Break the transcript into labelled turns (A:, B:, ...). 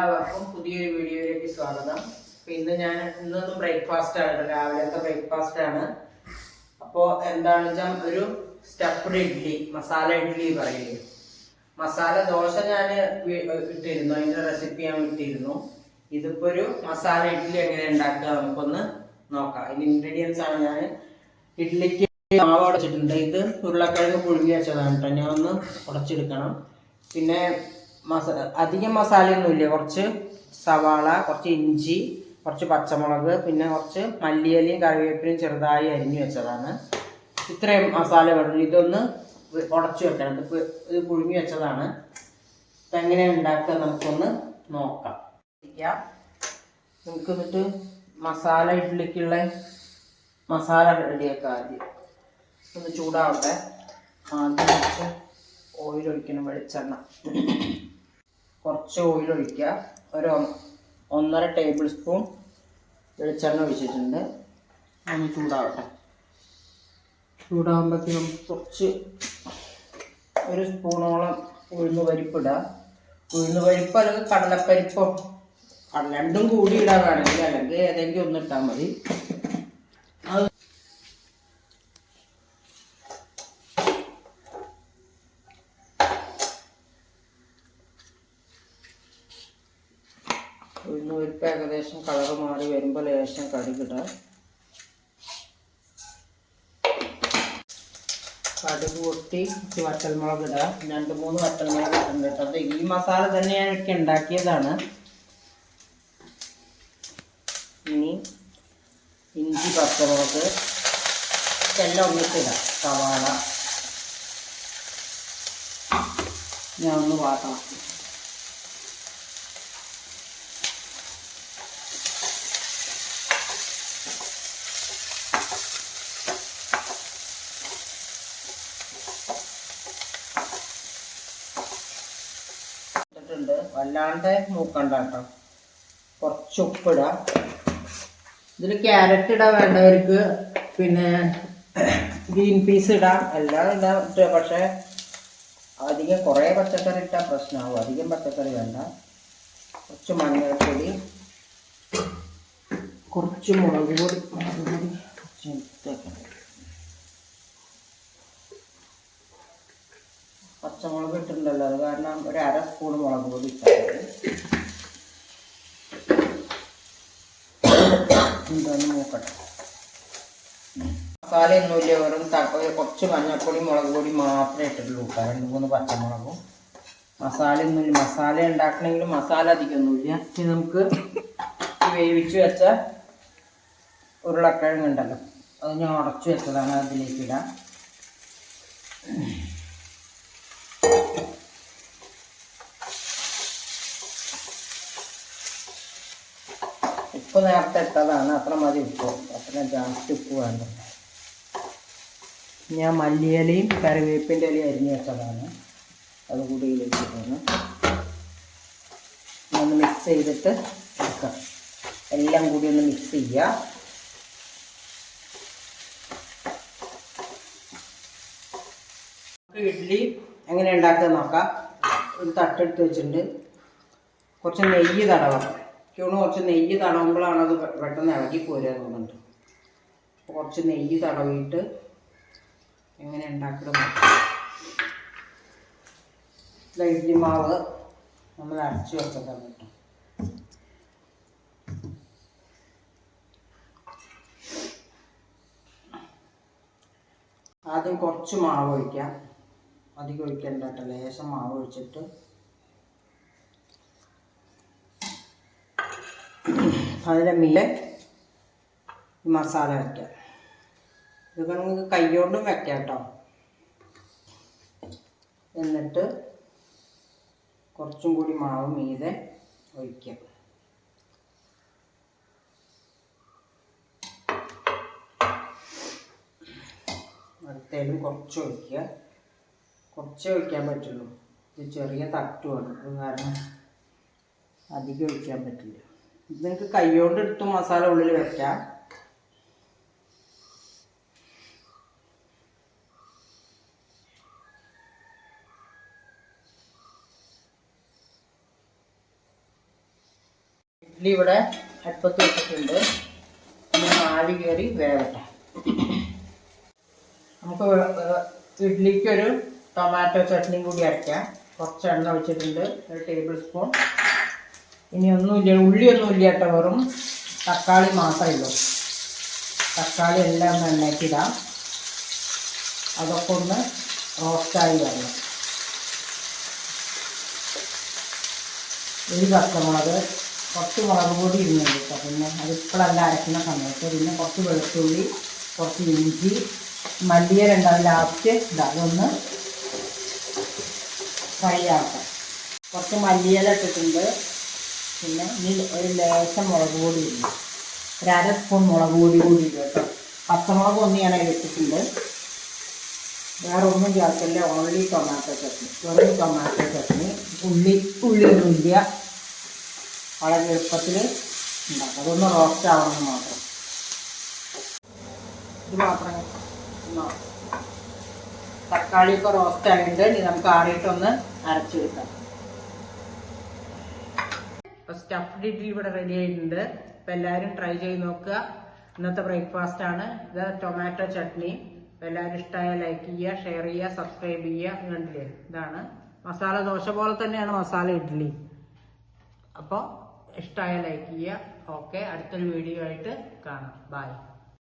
A: എല്ലാവർക്കും പുതിയൊരു വീഡിയോയിലേക്ക് സ്വാഗതം. അപ്പൊ ഇന്ന് ഞാൻ ഇന്നൊന്നും ബ്രേക്ക്ഫാസ്റ്റ് ആണ് രാവിലത്തെ ബ്രേക്ക്ഫാസ്റ്റ് ആണ്. അപ്പോൾ എന്താണെന്ന് വെച്ചാൽ ഒരു സ്റ്റഫ്ഡ് ഇഡ്ഡലി മസാല ഇഡ്ഡലി പറയില്ലേ? മസാല ദോശ ഞാൻ ഇട്ടിരുന്നു. അതിന്റെ റെസിപ്പി ഞാൻ ഇട്ടിരുന്നു. ഇതിപ്പോ ഒരു മസാല ഇഡ്ഡലി എങ്ങനെ ഉണ്ടാക്കുക നമുക്കൊന്ന് നോക്കാം. ഇതിന്റെ ഇൻഗ്രീഡിയൻസ് ആണ് ഞാൻ ഇഡ്ഡലിക്ക് മാവ് ഉടച്ചിട്ടുണ്ട് ഇത് ഉരുളക്കിഴങ്ങ് പുഴുങ്ങി വെച്ചതാണ് കേട്ടോ. ഞാൻ ഒന്ന് ഉടച്ചെടുക്കണം. പിന്നെ മസ അധികം മസാലയൊന്നുമില്ല. കുറച്ച് സവാള കുറച്ച് ഇഞ്ചി കുറച്ച് പച്ചമുളക് പിന്നെ കുറച്ച് മല്ലിയിലയും കറിവേപ്പിലയും ചെറുതായി അരിഞ്ഞു വെച്ചതാണ്. ഇത്രയും മസാല വേണം ഇതൊന്ന് ഉടച്ചു വെക്കണം. ഇത് ഇത് പുഴുങ്ങി വെച്ചതാണ്. ഇപ്പം എങ്ങനെ ഉണ്ടാക്കുക നമുക്കൊന്ന് നോക്കാം. നമുക്ക് എന്നിട്ട് മസാല ഇഡ്ഡലിക്കുള്ള മസാല റെഡിയാക്കാം ആദ്യം. ഒന്ന് ചൂടാവട്ടെ. ആദ്യം കുറച്ച് ഓയിൽ ഒഴിക്കണം വെളിച്ചെണ്ണ. കുറച്ച് ഓയിൽ ഒഴിക്കുക. ഒരു ഒന്നര ടേബിൾ സ്പൂൺ വെളിച്ചെണ്ണ ഒഴിച്ചിട്ടുണ്ട്. ഒന്ന് ചൂടാവട്ടെ. ചൂടാകുമ്പോഴത്തേക്ക് കുറച്ച് ഒരു സ്പൂണോളം ഉഴുന്ന് പരിപ്പിടുക ഉഴുന്ന് പരിപ്പ് അല്ലെങ്കിൽ കടലപ്പരിപ്പോ. കടല രണ്ടും കൂടി ഇടാൻ വേണമെങ്കിൽ അല്ലെങ്കിൽ ഏതെങ്കിലും ഒന്ന് ഇട്ടാൽ മതി അത് ഉഴുന്ന് പരിപ്പ് ഏകദേശം കളർ മാറി വരുമ്പോൾ ലേശം കടുകിടുക കടുക് പൊട്ടി വറ്റൽമുളക് ഇടുക രണ്ട് മൂന്ന് വറ്റൽമുളക് ഇട്ടുണ്ട് കേട്ടോ. അത് ഈ മസാല തന്നെ ഞാൻ എനിക്ക് ഉണ്ടാക്കിയതാണ്. ഇനി ഇഞ്ചി പച്ചമുളക് എല്ലാം ഒന്നിട്ടിടാം സവാള. ഞാൻ ഒന്ന് വാട്ടണം. ഇട്ടിട്ടുണ്ട് വല്ലാണ്ട് മൂക്കണ്ട കേട്ടോ കുറച്ച് ഉപ്പിട. ഇതിൽ ക്യാരറ്റ് ഇടാൻ വേണ്ടവർക്ക്. പിന്നെ ഗ്രീൻ പീസ് ഇടാം. എല്ലാം ഇടാം പക്ഷേ അധികം കുറേ പച്ചക്കറി ഇട്ടാൽ പ്രശ്നമാവും. അധികം പച്ചക്കറി വേണ്ട. കുറച്ച് മഞ്ഞൾപ്പൊടി. കുറച്ച് മുളക് പൊടി. മുളക് പൊടി കുറച്ച് എടുത്തേക്കണം പച്ചമുളക് ഇട്ടിട്ടുണ്ടല്ലോ. അത് കാരണം ഒരു അര സ്പൂൺ മുളക് പൊടി ഇട്ടാൽ മതി മസാല ഒന്നുമില്ല വെറും കുറച്ച് മഞ്ഞൾപ്പൊടി മുളക് പൊടി മാത്രമേ ഇട്ടിട്ടുള്ളൂ കേട്ടോ. രണ്ട് മൂന്ന് പച്ചമുളകും. മസാല ഒന്നുമില്ല മസാല ഉണ്ടാക്കണമെങ്കിൽ മസാല അധികമൊന്നുമില്ല. ഇനി നമുക്ക് വേവിച്ച് വെച്ച ഉരുളക്കിഴങ്ങ് ഉണ്ടല്ലോ. അത് ഞാൻ ഉടച്ചു വെച്ചതാണ്. അതിലേക്ക് ഇടാം. ഉപ്പ് നേരത്തെ ഇട്ടതാണ്. അത്ര മതി ഉപ്പ്. അത്ര ജാസ്തി ഉപ്പ് വേണ്ട. ഞാൻ മല്ലിയിലയും കറിവേപ്പിന്റെ ഇലയും അരിഞ്ഞു വെച്ചതാണ്. അത് കൂടി ഇതിലേക്ക് ഇടുന്നു ഒന്ന് മിക്സ് ചെയ്തിട്ട് എടുക്കാം. എല്ലാം കൂടി ഒന്ന് മിക്സ് ചെയ്യുക ഇഡ്ഡലി എങ്ങനെ ഉണ്ടാക്കുക നോക്കാം. ഒരു തട്ടെടുത്ത് വെച്ചിട്ടുണ്ട്. കുറച്ച് നെയ്യ് തടവാം ക്യൂണ് കുറച്ച് നെയ്യ് തടവുമ്പോഴാണ് അത് പെട്ടെന്ന് ഇളകി പോരുക തോന്നുന്നുണ്ട് കുറച്ച് നെയ്യ് തടവിയിട്ട് എങ്ങനെ നോക്കാം. ഇത് ഇഡ്ഡലി മാവ് നമ്മൾ അരച്ച് വെച്ചതാണ് കേട്ടോ. ആദ്യം കുറച്ച് മാവ് ഒഴിക്കാം. അധികം ലേശം മാവ് ഒഴിച്ചിട്ട് അതിന്റെ മില്ലെ മസാല വയ്ക്കാം. ഇതൊക്കെ നമുക്ക് കൈകൊണ്ടും വയ്ക്കാം കേട്ടോ. എന്നിട്ട് കുറച്ചും കൂടി മാവ് മീതെ ഒഴിക്കാം. അടുത്തേലും കുറച്ച് ഒഴിക്കുക. കുറച്ചേ ഒഴിക്കാൻ പറ്റുള്ളൂ. ഇത് ചെറിയ തട്ടുമാണ്. അത് കാരണം അധികം ഒഴിക്കാൻ പറ്റില്ല. ഇത് നിങ്ങൾക്ക് കൈകൊണ്ട് എടുത്ത് മസാല ഉള്ളിൽ വെക്കാം. ഇഡ്ഡലി ഇവിടെ അടുപ്പത്ത് വെച്ചിട്ടുണ്ട്. ആവി കയറി വേവട്ടെ. നമുക്ക് ഇഡ്ഡലിക്കൊരു ടൊമാറ്റോ ചട്നിയും കൂടി അരയ്ക്കാം കുറച്ച് എണ്ണ ഒഴിച്ചിട്ടുണ്ട്. ഒരു ടേബിൾ സ്പൂൺ ഇനി ഒന്നുമില്ല ഉള്ളിയൊന്നുമില്ല കേട്ടോ വെറും തക്കാളി മാത്രമേ ഉള്ളൂ. തക്കാളി എല്ലാം ഒന്ന് എണ്ണയ്ക്കിടാം അതൊക്കെ ഒന്ന് റോസ്റ്റായി വരണം. ഒരു പച്ചമുളക് കുറച്ച് മുളക് പൊടി ഇരുന്നുണ്ട് കേട്ടോ. പിന്നെ അത് ഇപ്പോഴല്ല അരയ്ക്കുന്ന സമയത്ത്. പിന്നെ കുറച്ച് വെളുത്തുള്ളി കുറച്ച് ഇഞ്ചി മല്ലിയരണ്ടാവും ലാസ്റ്റ് ഇതാ അതൊന്ന് ഫ്രൈ ആക്കാം കുറച്ച് മല്ലിയില ഇട്ടിട്ടുണ്ട്. പിന്നെ ഇനി ഒരു ലേശം മുളക് പൊടി ഇല്ല ഒരു അര സ്പൂൺ മുളക് പൊടി കൂടി ഇല്ല കേട്ടോ. പച്ചമുളക് ഒന്ന് ഞാൻ അതിൽ ഇട്ടിട്ടുണ്ട് വേറെ ഒന്നും ചേർക്കില്ല. Only tomato chutney. വെറും ടൊമാറ്റോ ചട്നി. ഉള്ളി ഉള്ളിയൊന്നുമില്ല വളരെ എളുപ്പത്തിൽ ഉണ്ടാക്കാം. അതൊന്ന് റോസ്റ്റ് ആവണം മാത്രം. ഇത് മാത്രം. തക്കാളിയൊക്കെ റോസ്റ്റ് ആയിട്ട് ഇനി നമുക്ക് ആറിയിട്ടൊന്ന് അരച്ചെടുക്കാം. അപ്പോൾ സ്റ്റഫ്ഡ് ഇഡ്ഡലി ഇവിടെ റെഡി ആയിട്ടുണ്ട്. അപ്പോൾ എല്ലാവരും ട്രൈ ചെയ്ത് നോക്കുക. ഇന്നത്തെ ബ്രേക്ക്ഫാസ്റ്റ് ആണ്. ഇത് ടൊമാറ്റോ ചട്നി. എല്ലാവരും ഇഷ്ടമായ ലൈക്ക് ചെയ്യുക ഷെയർ ചെയ്യുക സബ്സ്ക്രൈബ് ചെയ്യുക. കണ്ടില്ലേ? ഇതാണ്. മസാല ദോശ പോലെ തന്നെയാണ് മസാല ഇഡ്ഡലി. അപ്പോൾ ഇഷ്ടമായ ലൈക്ക് ചെയ്യുക. ഓക്കെ അടുത്തൊരു വീഡിയോ ആയിട്ട് കാണാം. ബൈ